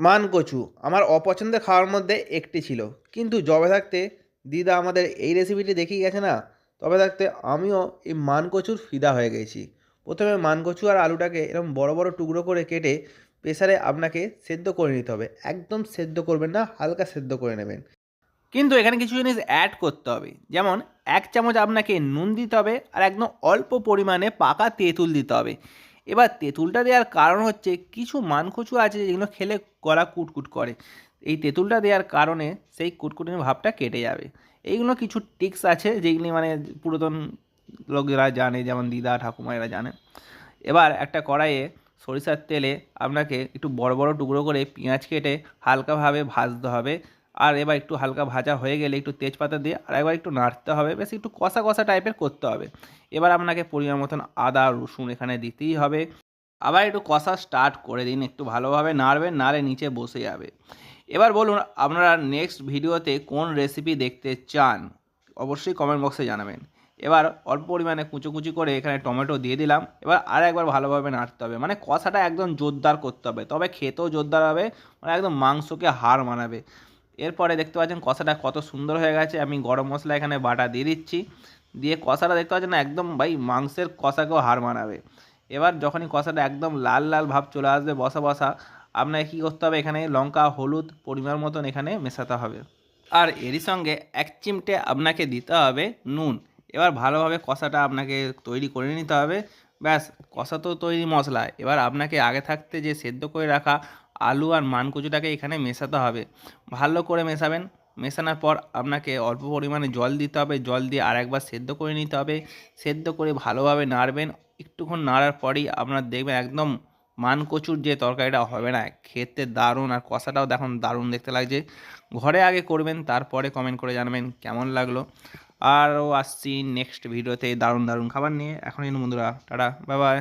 মান কচু। আমার অপছন্দের খাওয়ার মধ্যে একটি ছিল। কিন্তু জবে থাকতে দিদা আমাদের এই রেসিপিটি দেখিয়ে গেছে না, তবে থাকতে আমিও এই মান কচুর ফিদা হয়ে গেছি। প্রথমে মান কচু আর আলুটাকে এরকম বড় বড় টুকরো করে কেটে প্রেসারে আপনাকে সেদ্ধ করে নিতে হবে। একদম সেদ্ধ করবেন না, হালকা সেদ্ধ করে নেবেন। কিন্তু এখানে কিছু জিনিস অ্যাড করতে হবে। যেমন এক চামচ আপনাকে নুন দিতে হবে আর একদম অল্প পরিমাণে পাকা তেঁতুল দিতে হবে। এবার তেঁতুলটা দেওয়ার কারণ হচ্ছে কিছু মানকচু আছে যেগুলো খেলে গলা কুটকুট করে। এই তেঁতুলটা দেওয়ার কারণে সেই কুটকুটির ভাবটা কেটে যাবে। এইগুলো কিছু টিক্স আছে যেগুলি মানে পুরাতন লোকেরা জানে, যেমন দিদা, ঠাকুমা এরা জানে। এবার একটা কড়াইয়ে সরিষার তেলে আপনাকে একটু বড় বড় টুকরো করে পেঁয়াজ কেটে হালকাভাবে ভাজতে হবে। আর এবার একটু হালকা ভাজা হয়ে গেলে একটু তেজপাতা দিয়ে আর একবার একটু নাড়তে হবে। বেশ একটু কষা কষা টাইপের করতে হবে। এবার আপনাকে পরিমাণ মতন আদা, রসুন এখানে দিতেই হবে। আবার একটু কষা স্টার্ট করে দিন। একটু ভালোভাবে নাড়বেন, নাড়ে নিচে বসে যাবে। এবার বলুন, আপনারা নেক্সট ভিডিওতে কোন রেসিপি দেখতে চান? অবশ্যই কমেন্ট বক্সে জানাবেন। এবার অল্প পরিমাণে কুচো কুচি করে এখানে টমেটো দিয়ে দিলাম। এবার আর একবার ভালোভাবে নাড়তে হবে। মানে কষাটা একদম জোরদার করতে হবে। তবে খেতেও জোরদার হবে মানে একদম মাংসকে হার মানাবে। এরপরে দেখতে পাচ্ছেন কষাটা কত সুন্দর হয়ে গেছে। আমি গরম মশলা এখানে বাটা দিয়ে দিচ্ছি। দিয়ে কষাটা দেখতে পাচ্ছেন একদম ভাই মাংসের কষাকেও হার মানাবে। এবার যখনই কষাটা একদম লাল লাল ভাব চলে আসবে বসা বসা, আপনাকে কী করতে হবে? এখানে লঙ্কা, হলুদ পরিমাণ মতন এখানে মেশাতে হবে। আর এরই সঙ্গে এক চিমটে আপনাকে দিতে হবে নুন। এবার ভালোভাবে কষাটা আপনাকে তৈরি করে নিতে হবে। ব্যাস, কষা তো তৈরি মশলা। এবার আপনাকে আগে থাকতে যে সেদ্ধ করে রাখা আলু আর মানকুচুটাকে এখানে মেশাতে হবে। ভালো করে মেশাবেন। মেশানোর পর আপনাকে অল্প পরিমাণে জল দিতে হবে। জল দিয়ে আরেকবার সেদ্ধ করে নিতে হবে। সেদ্ধ করে ভালোভাবে নাড়বেন। একটুক্ষণ নাড়ার পরেই আপনার দেখবেন একদম মানকচুর যে তরকারিটা হবে না, খেতে দারুণ আর কষাটাও দেখুন দারুণ দেখতে লাগছে। ঘরে আগে করবেন, তারপরে কমেন্ট করে জানাবেন কেমন লাগল। আরও আসছি নেক্সট ভিডিওতে দারুণ দারুণ খাবার নিয়ে। এখন বন্ধুরা, টাটা বাই বাই